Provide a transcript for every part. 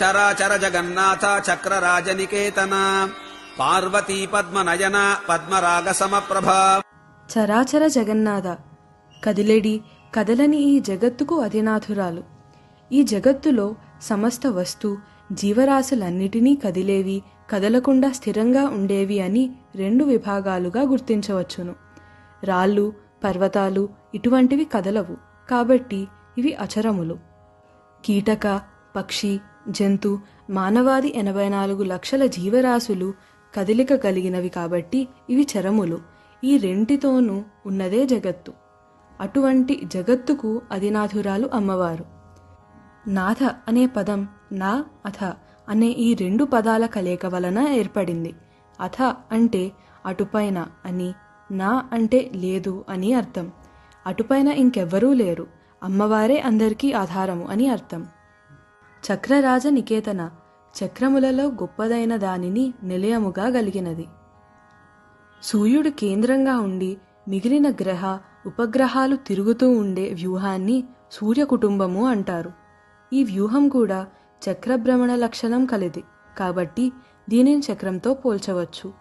చరాచర జగన్నాథ చక్రరాజనికేతన. పార్వతీ పద్మనయన పద్మరాగ సమప్రభ చరాచర జగన్నాథ కదిలేడి కదలని ఈ జగత్తుకు అధినాథురాలు. ఈ జగత్తులో సమస్త వస్తు జీవరాశులన్నిటినీ కదిలేవి కదలకుండా స్థిరంగా ఉండేవి అని రెండు విభాగాలుగా గుర్తించవచ్చును. రాళ్ళు పర్వతాలు ఇటువంటివి కదలవు కాబట్టి ఇవి అచరములు. కీటక పక్షి జంతు మానవాది ఎనభై నాలుగు లక్షల జీవరాశులు కదలిక కలిగినవి కాబట్టి ఇవి చరములు. ఈ రెంటితోనూ ఉన్నదే జగత్తు. అటువంటి జగత్తుకు అధినాథురాలు అమ్మవారు. నాథ అనే పదం నా అథ అనే ఈ రెండు పదాల కలయిక వలన ఏర్పడింది. అథ అంటే అటుపైన అని నా అంటే లేదు అని అర్థం. అటుపైన ఇంకెవ్వరూ లేరు. అమ్మవారే అందరికీ ఆధారము అని అర్థం. చక్రరాజ నికేతన చక్రములలో గొప్పదైన దానిని నిలయముగా గలిగినది. సూర్యుడు కేంద్రంగా ఉండి మిగిలిన గ్రహ ఉపగ్రహాలు తిరుగుతూ ఉండే వ్యూహాన్ని సూర్య కుటుంబము అంటారు. ఈ వ్యూహం కూడా చక్రభ్రమణ లక్షణం కలిది. కాబట్టి దీనిని చక్రంతో పోల్చవచ్చు.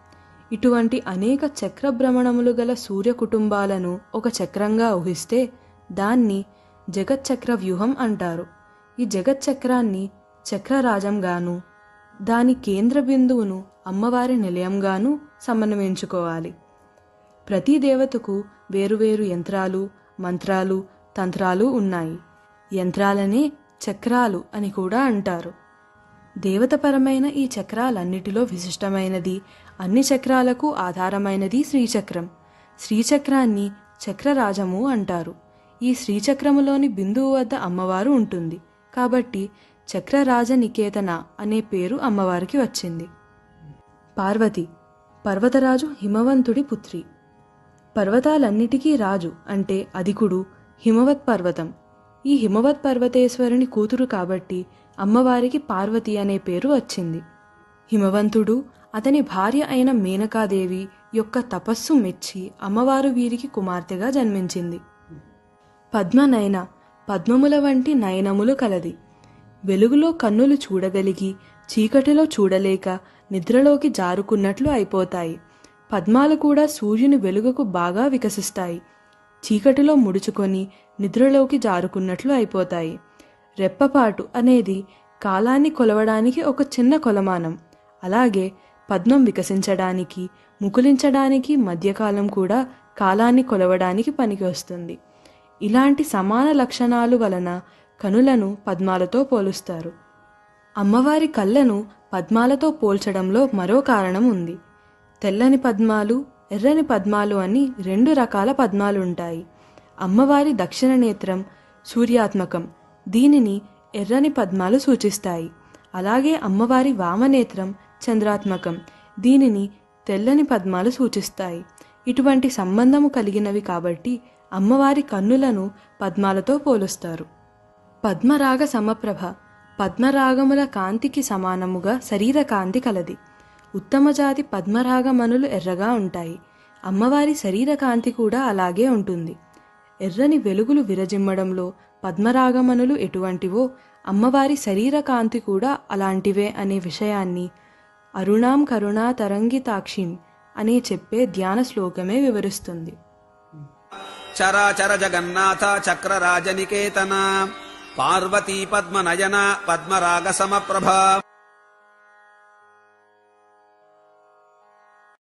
ఇటువంటి అనేక చక్రభ్రమణములు గల సూర్య కుటుంబాలను ఒక చక్రంగా ఊహిస్తే దాన్ని జగచ్చక్ర వ్యూహం అంటారు. ఈ జగచ్చక్రాన్ని చక్రరాజంగాను దాని కేంద్ర బిందువును అమ్మవారి నిలయంగాను సమన్వయించుకోవాలి. ప్రతి దేవతకు వేరువేరు యంత్రాలు మంత్రాలు తంత్రాలు ఉన్నాయి. యంత్రాలనే చక్రాలు అని కూడా అంటారు. దేవతపరమైన ఈ చక్రాలన్నిటిలో విశిష్టమైనది అన్ని చక్రాలకు ఆధారమైనది శ్రీచక్రం. శ్రీచక్రాన్ని చక్రరాజము అంటారు. ఈ శ్రీచక్రములోని బిందువు వద్ద అమ్మవారు ఉంటుంది. కాబట్టి చక్రరాజ నికేతన అనే పేరు అమ్మవారికి వచ్చింది. పార్వతి పర్వతరాజు హిమవంతుడి పుత్రి. పర్వతాలన్నిటికీ రాజు అంటే అధికుడు హిమవత్ పర్వతం. ఈ హిమవత్ పర్వతేశ్వరుని కూతురు కాబట్టి అమ్మవారికి పార్వతి అనే పేరు వచ్చింది. హిమవంతుడు అతని భార్య అయిన మేనకాదేవి యొక్క తపస్సు మెచ్చి అమ్మవారు వీరికి కుమార్తెగా జన్మించింది. పద్మనయన పద్మముల వంటి నయనములు కలది. వెలుగులో కన్నులు చూడగలిగి చీకటిలో చూడలేక నిద్రలోకి జారుకున్నట్లు అయిపోతాయి. పద్మాలు కూడా సూర్యుని వెలుగుకు బాగా వికసిస్తాయి. చీకటిలో ముడుచుకొని నిద్రలోకి జారుకున్నట్లు అయిపోతాయి. రెప్పపాటు అనేది కాలాన్ని కొలవడానికి ఒక చిన్న కొలమానం. అలాగే పద్మం వికసించడానికి ముకులించడానికి మధ్యకాలం కూడా కాలాన్ని కొలవడానికి పనికి వస్తుంది. ఇలాంటి సమాన లక్షణాలు వలన కనులను పద్మాలతో పోలుస్తారు. అమ్మవారి కళ్ళను పద్మాలతో పోల్చడంలో మరో కారణం ఉంది. తెల్లని పద్మాలు ఎర్రని పద్మాలు అని రెండు రకాల పద్మాలు ఉంటాయి అమ్మవారి దక్షిణ నేత్రం సూర్యాత్మకం దీనిని ఎర్రని పద్మాలు సూచిస్తాయి. అలాగే అమ్మవారి వామనేత్రం చంద్రాత్మకం దీనిని తెల్లని పద్మాలు సూచిస్తాయి. ఇటువంటి సంబంధము కలిగినవి కాబట్టి అమ్మవారి కన్నులను పద్మాలతో పోలుస్తారు. పద్మరాగ సమప్రభ పద్మరాగముల కాంతికి సమానముగా శరీర కాంతి కలది. ఉత్తమ జాతి పద్మరాగమనులు ఎర్రగా ఉంటాయి. అమ్మవారి శరీర కాంతి కూడా అలాగే ఉంటుంది. ఎర్రని వెలుగులు విరజిమ్మడంలో పద్మరాగమనులు ఎటువంటివో అమ్మవారి శరీర కాంతి కూడా అలాంటివే అనే విషయాన్ని అరుణాం కరుణా తరంగితాక్షిం అనే చెప్పే ధ్యాన శ్లోకమే వివరిస్తుంది. चरा चर जगन्नाथ चक्रराजनिकेतना पार्वतीपद्मनयना पद्मरागसमप्रभा।